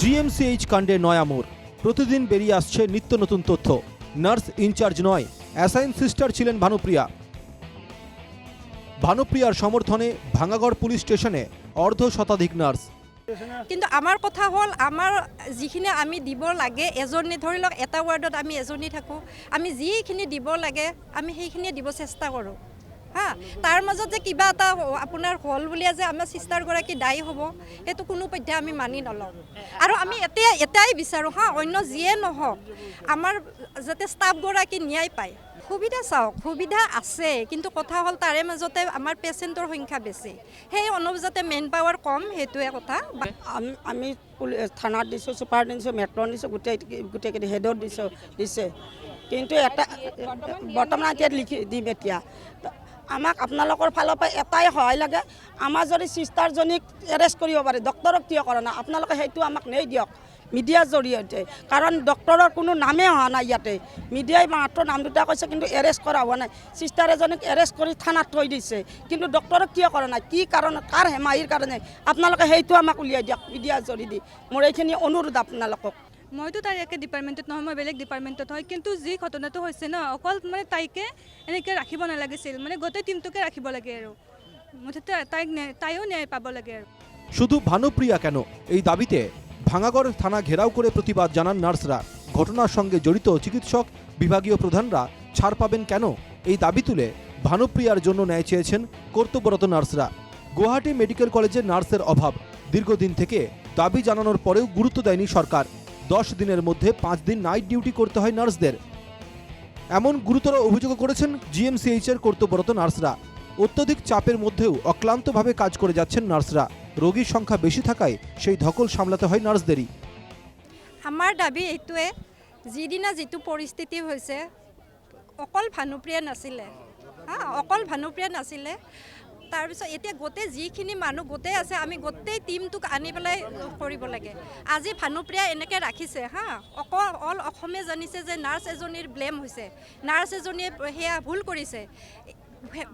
জিএমসিএইচ কাণ্ডে নয়া মোড়। প্রতিদিন বেরিয়ে আসছে নিত্য নতুন তথ্য। নার্স ইনচার্জ নয়, অ্যাসাইন সিস্টার ছিলেন ভানুপ্রিয়া। ভানুপ্রিয়ার সমর্থনে ভাঙাগড় পুলিশ স্টেশনে অর্ধ শতাধিক নার্স। কিন্তু আমাৰ কথা হ'ল, আমাৰ যিখিনি আমি দিব লাগে, এজনী ধৰি লওক, এটা ৱাৰ্ডত আমি এজনী থাকোঁ, আমি যিখিনি দিব লাগে, আমি সেইখিনিয়ে দিব চেষ্টা কৰোঁ। হা, তাৰ মাজত যে কিবা এটা আপোনাৰ হ'ল বুলিয়ে যে আমাৰ ছিষ্টাৰগৰাকী দায়ী হ'ব, সেইটো কোনো পধ্যে আমি মানি নলওঁ। আৰু আমি এতিয়া এটাই বিচাৰোঁ হা, অন্য যিয়ে নহওক, আমাৰ যাতে ষ্টাফগৰাকী ন্যায় পায়। সুবিধা চাওক, সুবিধা আছে, কিন্তু কথা হ'ল তাৰে মাজতে আমাৰ পেচেণ্টৰ সংখ্যা বেছি। সেই অনুযাতে মেন পাৱাৰ কম, সেইটোৱে কথা। আমি থানাত দিছোঁ ছুপাৰ দিছোঁ মেট্ৰ' দিছোঁ, গোটেই গোটেইখিনি হেডত দিছোঁ, দিছে। কিন্তু এটা বৰ্তমান এতিয়া লিখি, দিম এতিয়া। আমাক আপোনালোকৰ ফালৰ পৰা এটাই সহায় লাগে। আমাৰ যদি চিষ্টাৰজনীক এৰেষ্ট কৰিব পাৰে ডক্টৰক কিয় কৰা নাই, আপোনালোকে সেইটো আমাক নেই দিয়ক। মিডিয়াৰ জৰিয়তে। কাৰণ ডক্টৰৰ কোনো নামেই অহা নাই ইয়াতে। মিডিয়াই মাত্ৰ নাম দুটা কৈছে, কিন্তু এৰেষ্ট কৰা হোৱা নাই। চিষ্টাৰ এজনীক এৰেষ্ট কৰি থানাত থৈ দিছে। কিন্তু ডক্টৰক কিয় কৰা নাই। কি কাৰণত কাৰ হেমাহিৰ কাৰণে? আপোনালোকে সেইটো আমাক উলিয়াই দিয়ক, মিডিয়াৰ জৰিয়তে। মোৰ এইখিনি অনুৰোধ আপোনালোকক। মইতো তাই একে ডিপাৰ্টমেণ্টত নহয়, মই বেলেগ ডিপাৰ্টমেণ্টত হয়, কিন্তু যি ঘটনাটো হৈছে ন, অকল মানে তাইকে এনেকৈ ৰাখিব নালাগিছিল মানে গোটেই টিমটোকে ৰাখিব লাগে আৰু। মুঠতে তাইক তাইও ন্যায় পাব লাগে আৰু। শুধু ভানুপ্রিয়া কেন? এই দাবিতে ভাঙাগড় থানা ঘেরাও করে প্রতিবাদ জানান নার্সরা। ঘটনার সঙ্গে জড়িত চিকিৎসক, বিভাগীয় প্রধানরা ছাড় পাবেন কেন? এই দাবি তুলে ভানুপ্রিয়ার জন্য ন্যায় চেয়েছেন কর্তব্যরত নার্সরা। গুয়াহাটি মেডিকেল কলেজে নার্সের অভাব। দীর্ঘদিন থেকে দাবি জানানোর পরেও গুরুত্ব দেয়নি সরকার। দশ দিনের মধ্যে পাঁচ দিন নাইট ডিউটি করতে হয় নার্সদের। এমন গুরুতর অভিযোগ করেছেন জিএমসিএইচের কর্তব্যরত নার্সরা। অত্যধিক চাপের মধ্যেও অক্লান্তভাবে কাজ করে যাচ্ছেন নার্সরা। রোগীর সংখ্যা বেশি থাকায় সেই ধকল সামলাতে হয় নার্সদেরই। আমার দাবি এইটোৱে যিদিনা যিটো পৰিস্থিতি হৈছে, অকল ভানুপ্ৰিয়া নাছিলে। হা, অকল ভানুপ্ৰিয়া নাছিলে। তাৰপিছত এতিয়া গোটেই যিখিনি মানুহ গোটেই আছে আমি গোটেই টীমটোক আনি পেলাই কৰিব লাগে। আজি ভানুপ্ৰিয়া এনেকৈ ৰাখিছে হা? অকল অল অসমে জানিছে যে নাৰ্ছ এজনীৰ ব্লেম হৈছে। নাৰ্ছ এজনীয়ে সেয়া ভুল কৰিছে।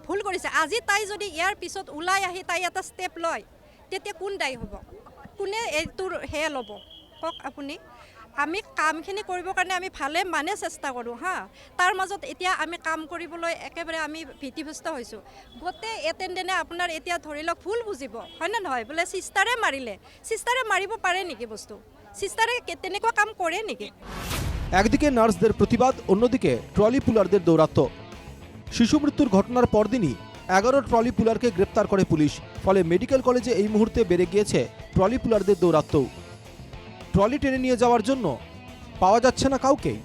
ভুল কৰিছে। আজি তাই যদি ইয়াৰ পিছত ওলাই আহি তাই এটা ষ্টেপ লয় তেতিয়া কোন দায়ী হ'ব? কোনে এইটোৰ সেয়া ল'ব? কওক আপুনি। আমি কামখিনি কৰিবৰ কাৰণে আমি ভালে মানে চেষ্টা কৰোঁ, হা। তাৰ মাজত এতিয়া আমি কাম কৰিবলৈ একেবাৰে আমি ভীতিগ্ৰস্ত হৈছোঁ। গোটেই এটেণ্ডেণ্টে আপোনাৰ এতিয়া ধৰি লওক ভুল বুজিব হয়নে নহয়? বোলে চিষ্টাৰে মাৰিলে। চিষ্টাৰে মাৰিব পাৰে নেকি বস্তু? কে- তেনেকুৱা কাম কৰে নেকি? একদিকে নার্সদের প্রতিবাদ অন্যদিকে ট্রলি পুলারদের দৌরাত্ম্য শিশু মৃত্যুর ঘটনার পরদিনই এগারো ট্রলি পুলারকে গ্রেপ্তার করে পুলিশ ফলে মেডিকেল কলেজে এই মুহূর্তে বেড়ে গিয়েছে ট্রলি পুলারদের দৌরাত্ম্য ট্রলি টেনে নিয়ে যাওয়ার জন্য পাওয়া যাচ্ছে না কাউকেই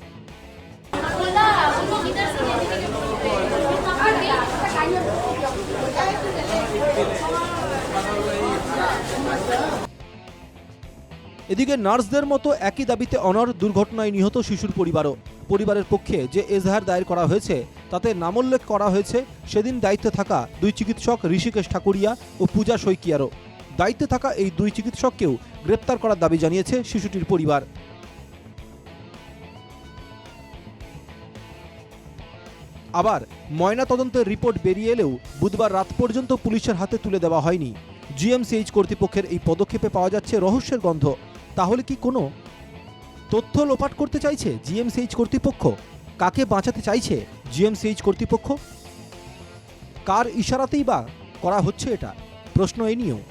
এদিকে নার্সদের মতো একই দাবিতে অনর দুর্ঘটনায় নিহত শিশুর পরিবারও। পরিবারের পক্ষে যে এজাহার দায়ের করা হয়েছে, তাতে নামোল্লেখ করা হয়েছে, সেদিন দায়িত্বে থাকা দুই চিকিৎসক ঋষিকেশ ঠাকুরিয়া ও পূজা শইকিয়ারও। দায়িত্বে থাকা এই দুই চিকিৎসককেও গ্রেপ্তার করার দাবি জানিয়েছে শিশুটির পরিবার। আবার ময়না তদন্তের রিপোর্ট বেরিয়ে এলেও বুধবার রাত পর্যন্ত পুলিশের হাতে তুলে দেওয়া হয়নি। জিএমসিএইচ কর্তৃপক্ষের এই পদক্ষেপে পাওয়া যাচ্ছে রহস্যের গন্ধ। তাহলে কি কোনো তথ্য লোপাট করতে চাইছে জিএমসিএইচ কর্তৃপক্ষ? কাকে বাঁচাতে চাইছে জিএমসিএইচ কর্তৃপক্ষ? কার ইশারাতেই বা করা হচ্ছে এটা? প্রশ্ন এই নিয়েও।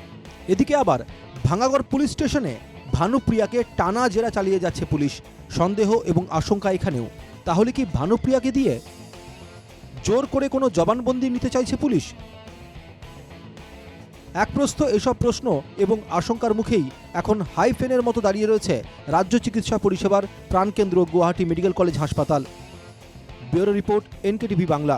এদিকে আবার ভাঙাগড় পুলিশ স্টেশনে ভানুপ্রিয়াকে টানা জেরা চালিয়ে যাচ্ছে পুলিশ। সন্দেহ এবং আশঙ্কা এখানেও। তাহলে কি ভানুপ্রিয়াকে দিয়ে জোর করে কোনো জবানবন্দি নিতে চাইছে পুলিশ? এক প্রস্থ এসব প্রশ্ন এবং আশঙ্কার মুখেই এখন হাই ফেনের মতো দাঁড়িয়ে রয়েছে রাজ্য চিকিৎসা পরিষেবার প্রাণকেন্দ্র গুয়াহাটি মেডিকেল কলেজ হাসপাতাল। Bureau report NKTV Bangla.